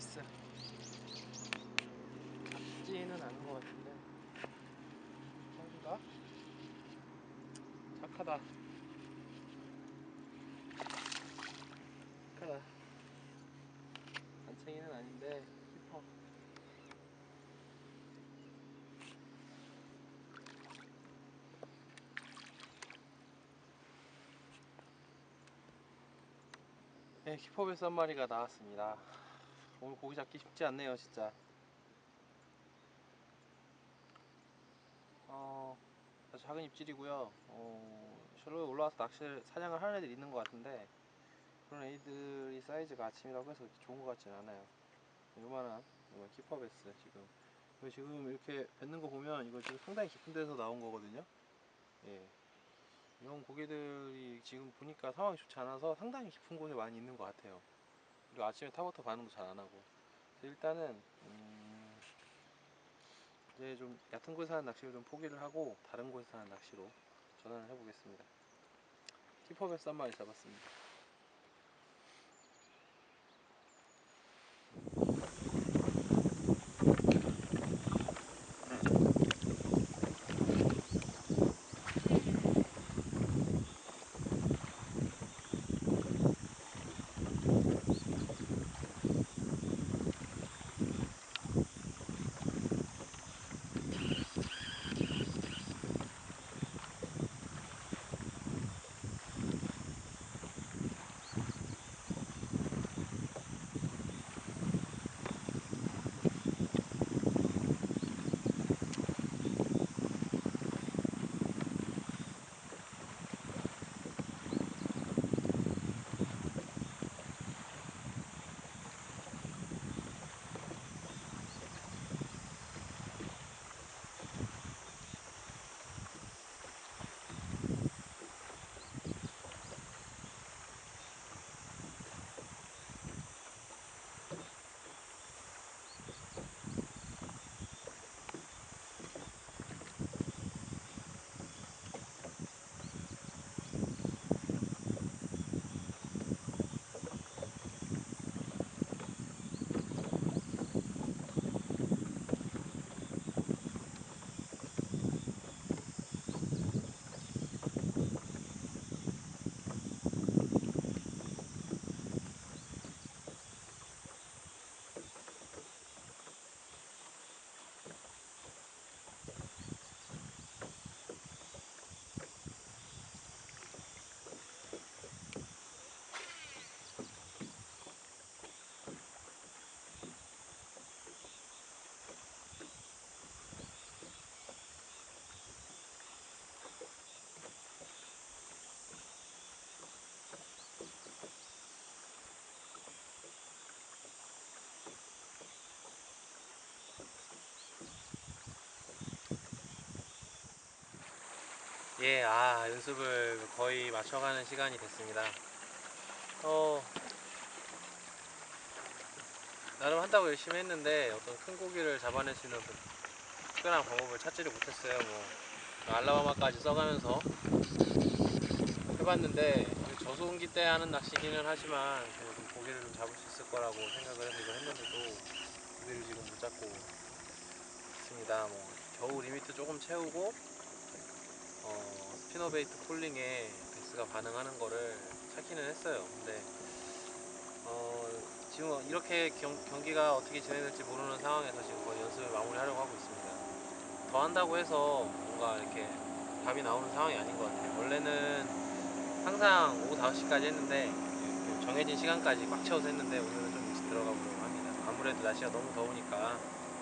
나이스. 잡지는 않은 것 같은데. 뭔가? 착하다. 착하다. 단챙이는 아닌데 깊어 네, 키퍼베스 한 마리가 나왔습니다. 오늘 고기 잡기 쉽지 않네요, 진짜. 어, 작은 입질이고요. 어, 절로 올라와서 낚시를 사냥을 하는 애들이 있는 것 같은데 그런 애들이 사이즈가 아침이라고 해서 좋은 것 같지는 않아요. 요만한 요만 키퍼베스 지금 지금 이렇게 뱉는 거 보면 이거 지금 상당히 깊은 데서 나온 거거든요. 예. 이런 고개들이 지금 보니까 상황이 좋지 않아서 상당히 깊은 곳에 많이 있는 것 같아요. 그리고 아침에 타버터 반응도 잘 안 하고. 일단은 음, 이제 좀 얕은 곳에서 하는 낚시를 좀 포기를 하고 다른 곳에서 하는 낚시로 전환을 해보겠습니다. 키퍼베스 한 마리 잡았습니다. 예, 아, 연습을 거의 맞춰가는 시간이 됐습니다. 어, 나름 한다고 열심히 했는데 어떤 큰 고기를 잡아낼 수 있는 그 특별한 방법을 찾지를 못했어요. 뭐, 알라바마까지 써가면서 해봤는데 저소음기 때 하는 낚시기는 하지만 그래도 고기를 좀 잡을 수 있을 거라고 생각을 이걸 했는데도 고기를 지금 못 잡고 있습니다. 뭐, 겨우 리미트 조금 채우고 어, 스피너베이트 폴링에 베스가 반응하는 거를 찾기는 했어요. 근데 어, 지금 이렇게 경, 경기가 어떻게 진행될지 모르는 상황에서 지금 거의 연습을 마무리하려고 하고 있습니다. 더 한다고 해서 뭔가 이렇게 답이 나오는 상황이 아닌 것 같아요. 원래는 항상 오후 5시까지 했는데 그 정해진 시간까지 꽉 채워서 했는데 오늘은 좀 일찍 들어가 보려고 합니다. 아무래도 날씨가 너무 더우니까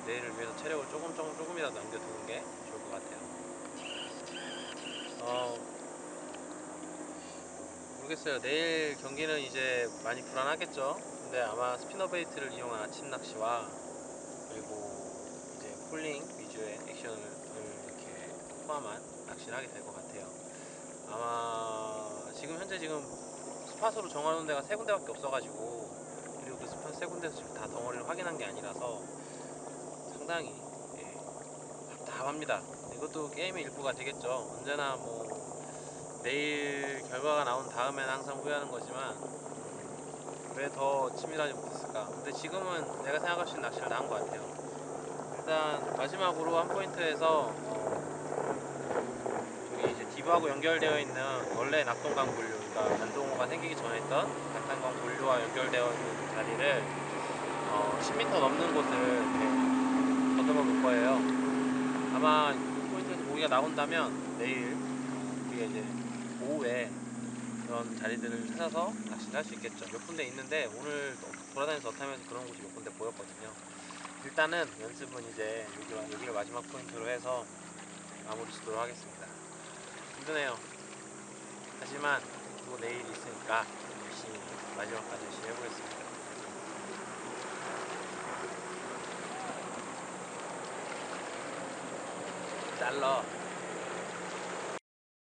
내일을 위해서 체력을 조금 조금 조금이라도 남겨두는 게 좋을 것 같아요. 어, 모르겠어요. 내일 경기는 이제 많이 불안하겠죠. 근데 아마 스피너베이트를 이용한 아침 낚시와 그리고 이제 폴링 위주의 액션을 이렇게 포함한 낚시를 하게 될 것 같아요. 아마 지금 현재 지금 스팟으로 정하는 데가 세 군데밖에 없어가지고 그리고 그 스팟 세 군데에서 지금 다 덩어리를 확인한 게 아니라서 상당히 예, 답답합니다. 이것도 게임의 일부가 되겠죠. 언제나 뭐 내일 결과가 나온 다음에는 항상 후회하는 거지만 왜 더 치밀하지 못했을까? 근데 지금은 내가 생각할 수 있는 낚시를 다한것 같아요. 일단 마지막으로 한 포인트에서 어, 저기 이제 디브하고 연결되어 있는 원래 낙동강 본류, 그러니까 안동호가 생기기 전에 있던 낙동강 본류와 연결되어 있는 자리를 어, 10m 넘는 곳을 이렇게 더듬어 볼 거예요. 아마 이 포인트에서 고기가 나온다면 내일 어, 우리가 이제 오후에 그런 자리들을 찾아서 낚시를 할 수 있겠죠. 몇 군데 있는데 오늘 또 돌아다니면서 어타면서 그런 곳이 몇 군데 보였거든요. 일단은 연습은 이제 여기, 여기를 마지막 포인트로 해서 마무리 짓도록 하겠습니다. 힘드네요. 하지만 또 내일 있으니까 열심히 마지막까지 열심히 해보겠습니다. 잘라.